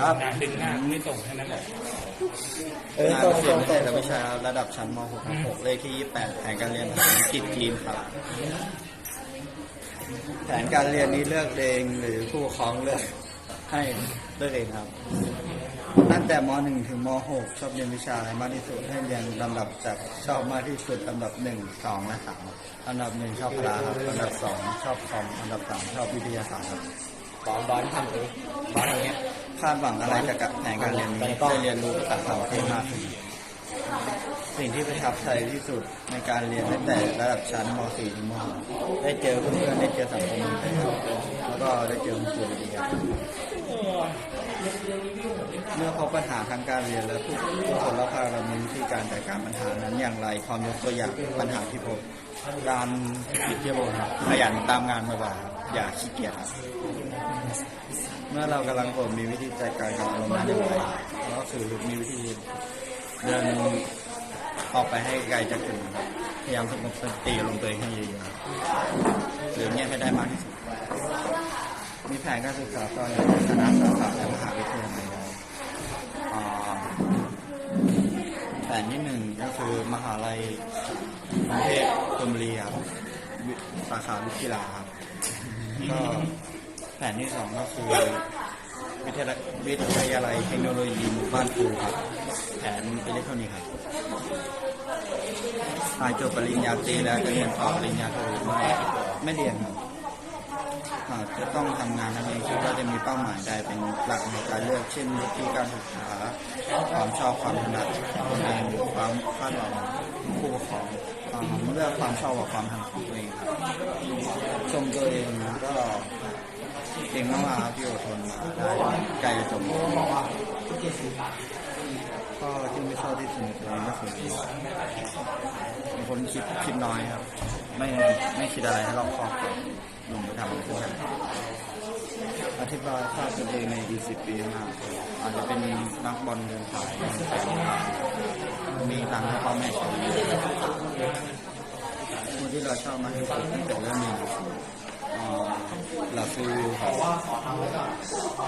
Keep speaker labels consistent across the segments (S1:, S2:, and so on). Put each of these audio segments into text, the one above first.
S1: ครับ
S2: งานดึงหน้าไม่ส่งแค่นั้นแหละ
S1: เออต้องเรียนแต่ละวิชาระดับชั้นม .6 ครับ6เลขที่ 28แผนการเรียนภาษาอังกฤษจีนครับ แผนการเรียนนี้เลือกเองหรือผู้ปกครองเลือกให้เลือกเองครับ ตั้งแต่ม .1 ถึงม .6 ชอบเรียนวิชาอะไรมากที่สุดให้เรียนลำดับจากชอบมากที่สุดลำดับ 1 2 และ3ลำดับ 1 ชอบพละครับลำดับ 2 ชอบคอมลำดับ 3 ชอบวิทยาศาสตร์ครับ
S2: บอลบอลทำเองบอลอย่างเงี้ย
S1: คาดหวังอะไรจากแผนการเรียนนี้ได้เรียนรู้ภาษาต่างประเทศมากขึ้นสิ่งที่ประทับใจที่สุดในการเรียนตั้งแต่ระดับชั้นม .4 ถึงม .6 ได้เจอเพื่อนๆได้เจอสังคมใหม่ๆแล้วก็ได้เจอคุณครูดีครับเมื่อพบปัญหาทางการเรียนและผู้ผู้คนรอบข้างเรามีวิธีการจัดการปัญหานั้นอย่างไรความยกตัวอย่างปัญหาที่พบการปิดเที่ยวครับขยันตามงานบ่อยๆครับ อย่าขี้เกียจครับเมื่อเรากำลังผมมีวิธีจัดการกับอารมณ์นั้นอย่างไรก็คือมีวิธีเดินออกไปให้ไกลจากกลุ่มครับพยายามสงบสติอารมณ์ตัวเองให้เยอะๆหรือเงียบให้ได้มากที่สุด มีแผนการศึกษาตอนอยู่คณะสาขาและมหาวิทยาลัยอ่าแผนที่หนึ่งก็คือมหาลัยกรุงเทพธนบุรีครับสาขาวิทยาลัยครับ ก็แผนที่สองก็คือวิทยาลัยวิทยาลัยเทคโนโลยีหมู่บ้านครูครับ แผนอิเล็กทรอนิกส์ครับหากจบปริญญาตรีแล้วจะเรียนต่อปริญญาโทไม่ไม่เรียนครับหากจะต้องทำงานนั่นเองคิดว่าจะมีเป้าหมายใดเป็นหลักในการเลือกเช่นวิธีการศึกษาความชอบความถนัดตัวเองความคาดหวังของผู้ปกครอง อ่าเลือกความชอบกับความถนัดของตัวเองครับชมตัวเองก็เก่งมากๆครับที่อดทนมาได้ไกลจบก็ที่ไม่ชอบที่สุดตัวเองก็คือเป็นคนคิดคิดน้อยครับ ไม่ไม่คิดอะไรให้รอบคอบครับลงไปทำอะไรทุกอย่างอธิบายภาพตัวเองในอีสิบปีข้าอาจจะเป็นนักบอลเดินสายมีตังค์ให้พ่อแม่ใช้ คนที่เราชอบมากที่สุดตั้งแต่เริ่มเรียนก็คืออ่าหลักคือวิวครับห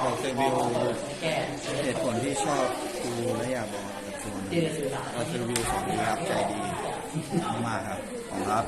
S1: ลักคือวิวเหตุผลที่ชอบครูและอยากบอกกับครูนะหลักคือวิวสอนดีครับใจดีมากๆครับ ขอบคุณครับ